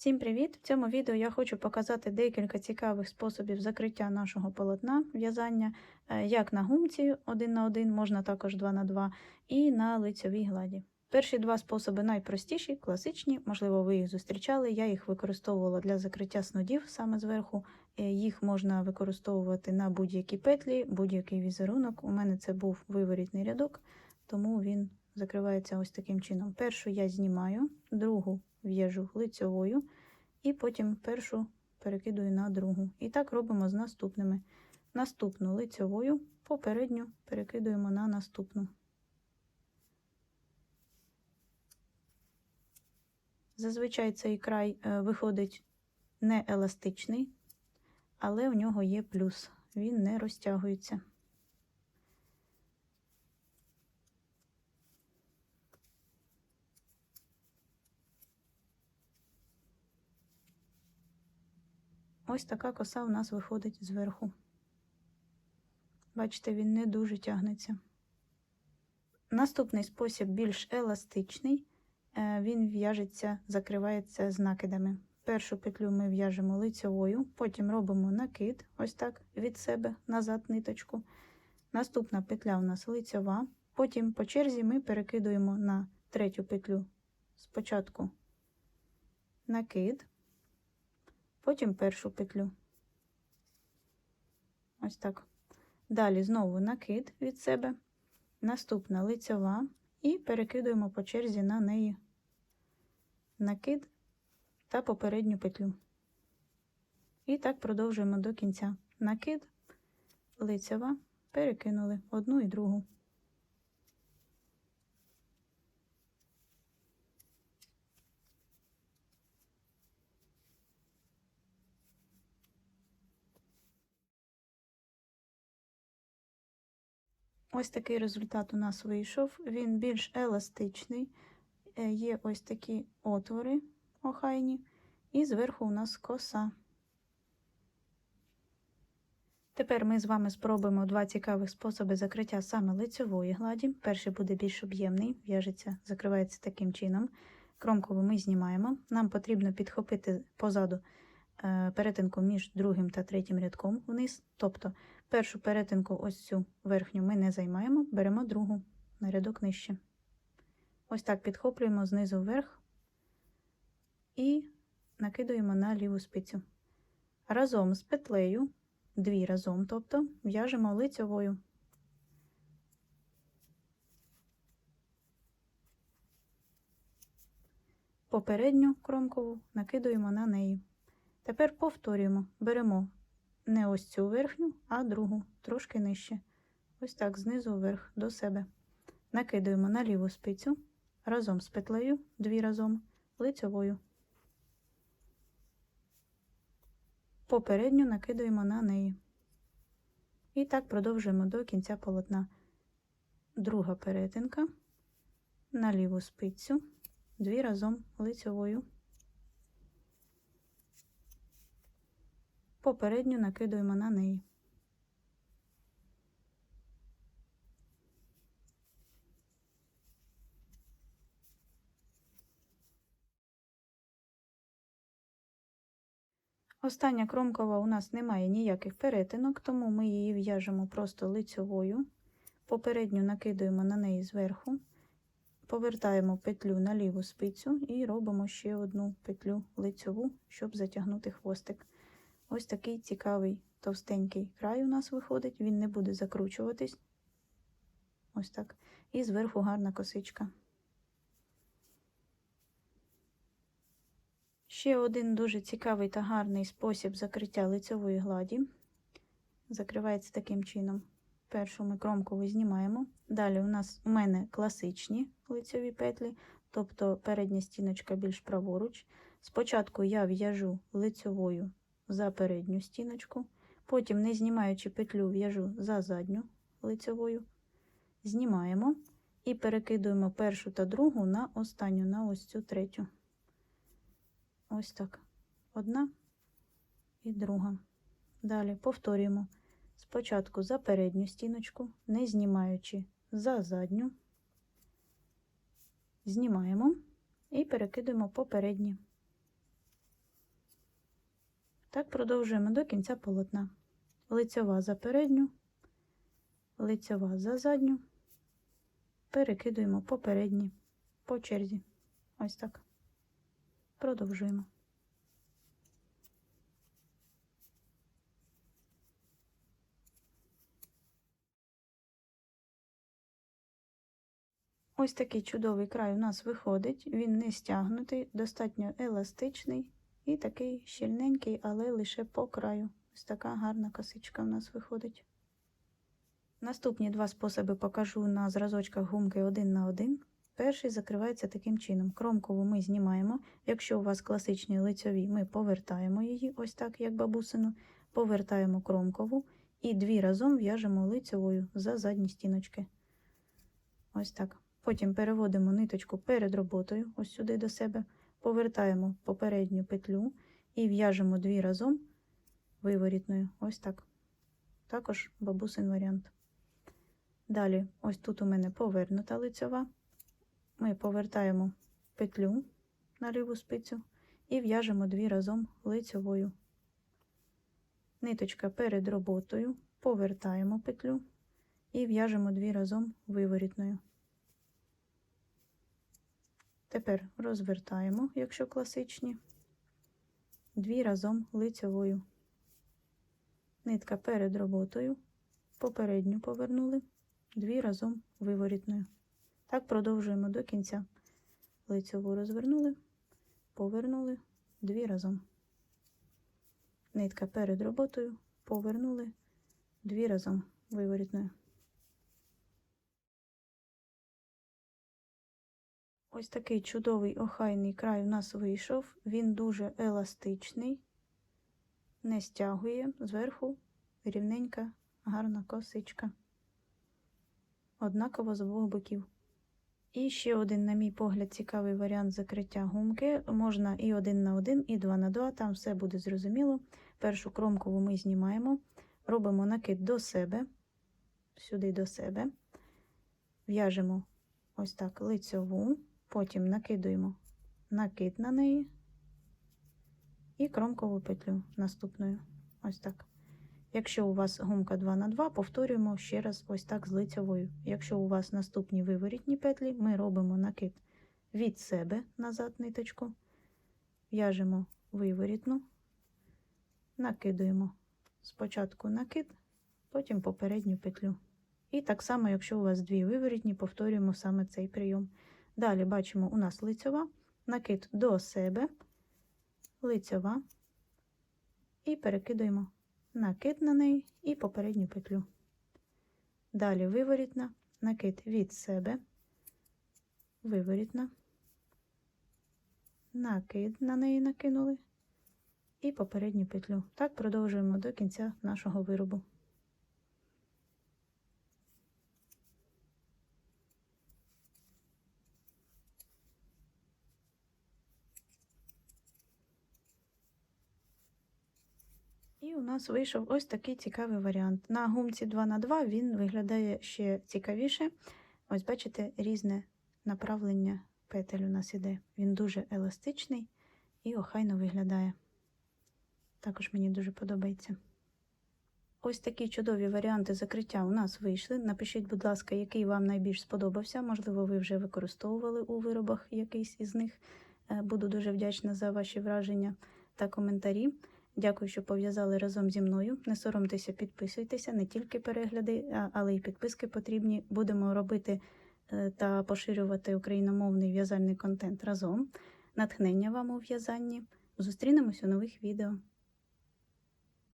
Всім привіт! В цьому відео я хочу показати декілька цікавих способів закриття нашого полотна в'язання, е, як на гумці 1 на 1, можна також 2 на 2 і на лицьовій гладі. Перші два способи найпростіші, класичні, можливо, ви їх зустрічали. Я їх використовувала для закриття снудів саме зверху. Е, Їх можна використовувати на будь-які петлі, будь-який візерунок. У мене це був виворітний рядок, тому він закривається ось таким чином. Першу я знімаю, другу в'яжу лицьовою, і потім першу перекидую на другу. І так робимо з наступними. Наступну лицьовою, попередню перекидуємо на наступну. Зазвичай цей край е, виходить не еластичний, але в нього є плюс, він не розтягується. Ось така коса у нас виходить зверху. Бачите, він не дуже тягнеться. Наступний спосіб більш еластичний, Е, він в'яжеться, закривається з накидами. Першу петлю ми в'яжемо лицьовою, потім робимо накид, ось так від себе назад ниточку. Наступна петля у нас лицьова, потім по черзі ми перекидуємо на третю петлю спочатку накид, потім першу петлю. Ось так. Далі знову накид від себе, наступна лицьова, і перекидуємо по черзі на неї накид та попередню петлю. І так продовжуємо до кінця. Накид, лицева, перекинули одну і другу. Ось такий результат у нас вийшов. Він більш еластичний, е, є ось такі отвори охайні, і зверху у нас коса. Тепер ми з вами спробуємо два цікавих способи закриття саме лицевої гладі. Перший буде більш об'ємний, в'яжеться, закривається таким чином. Кромкову ми знімаємо. Нам потрібно підхопити позаду е, перетинку між другим та третім рядком вниз. Тобто першу перетинку, ось цю верхню, ми не займаємо, беремо другу на рядок нижче. Ось так підхоплюємо знизу вверх і накидуємо на ліву спицю. Разом з петлею, дві разом, тобто в'яжемо лицьовою. Попередню кромкову накидуємо на неї. Тепер повторюємо, беремо не ось цю верхню, а другу, трошки нижче. Ось так, знизу вверх до себе. Накидуємо на ліву спицю разом з петлею, дві разом, лицьовою. Попередню накидуємо на неї. І так продовжуємо до кінця полотна. Друга перетинка на ліву спицю, дві разом лицьовою. Попередню накидуємо на неї. Остання кромкова у нас немає ніяких перетинок, тому ми її в'яжемо просто лицьовою. Попередню накидуємо на неї зверху, повертаємо петлю на ліву спицю і робимо ще одну петлю лицьову, щоб затягнути хвостик. Ось такий цікавий товстенький край у нас виходить, він не буде закручуватись. Ось так. І зверху гарна косичка. Ще один дуже цікавий та гарний спосіб закриття лицевої гладі. Закривається таким чином. Першу ми кромкову знімаємо. Далі у нас у мене класичні лицеві петлі, тобто передня стіночка більш праворуч. Спочатку я в'яжу лицевою за передню стіночку, потім, не знімаючи петлю, в'яжу за задню лицевою, знімаємо і перекидуємо першу та другу на останню, на ось цю третю. Ось так. Одна і друга. Далі повторюємо спочатку за передню стіночку, не знімаючи за задню, знімаємо і перекидуємо попередні. Так продовжуємо до кінця полотна. Лицьова за передню, лицьова за задню, перекидуємо по передній, по черзі. Ось так. Продовжуємо. Ось такий чудовий край у нас виходить. Він не стягнутий, достатньо еластичний і такий щільненький, але лише по краю. Ось така гарна косичка у нас виходить. Наступні два способи покажу на зразочках гумки один на один. Перший закривається таким чином. Кромкову ми знімаємо. Якщо у вас класичні лицьові, ми повертаємо її, ось так, як бабусину, повертаємо кромкову і дві разом в'яжемо лицьовою за задні стіночки. Ось так. Потім переводимо ниточку перед роботою, ось сюди до себе, повертаємо попередню петлю і в'яжемо дві разом виворітною. Ось так. Також бабусин варіант. Далі, ось тут у мене повернута лицьова. Ми повертаємо петлю на ліву спицю і в'яжемо дві разом лицьовою. Ниточка перед роботою, повертаємо петлю і в'яжемо дві разом виворітною. Тепер розвертаємо, якщо класичні, дві разом лицьовою. Нитка перед роботою, попередню повернули, дві разом виворітною. Так продовжуємо до кінця. Лицьову розвернули, повернули дві разом. Нитка перед роботою, повернули дві разом виворітною. Ось такий чудовий охайний край у нас вийшов. Він дуже еластичний, не стягує зверху рівненька, гарна косичка. Однаково з обох боків. І ще один, на мій погляд, цікавий варіант закриття гумки. Можна і один на один, і два на два, там все буде зрозуміло. Першу кромкову ми знімаємо, робимо накид до себе, сюди до себе, в'яжемо ось так лицьову. Потім накидуємо накид на неї і кромкову петлю наступною. Ось так. Якщо у вас гумка 2 на 2 повторюємо ще раз ось так з лицьовою. Якщо у вас наступні виворітні петлі, ми робимо накид від себе назад ниточку, в'яжемо виворітну, накидуємо спочатку накид, потім попередню петлю. І так само, якщо у вас дві виворітні, повторюємо саме цей прийом. Далі бачимо, у нас лицьова, накид до себе, лицьова, і перекидуємо накид на неї і попередню петлю. Далі виворітна, накид від себе, виворітна, накид на неї накинули. І попередню петлю. Так продовжуємо до кінця нашого виробу. І у нас вийшов ось такий цікавий варіант. На гумці 2х2 він виглядає ще цікавіше. Ось, бачите, різне направлення петель у нас іде. Він дуже еластичний і охайно виглядає. Також мені дуже подобається. Ось такі чудові варіанти закриття у нас вийшли. Напишіть, будь ласка, який вам найбільш сподобався. Можливо, ви вже використовували у виробах якийсь із них. Е, Буду дуже вдячна за ваші враження та коментарі. Дякую, що пов'язали разом зі мною. Не соромтеся, підписуйтеся, не тільки перегляди, але й підписки потрібні. Будемо робити е, та поширювати україномовний в'язальний контент разом. Натхнення вам у в'язанні. Зустрінемось у нових відео.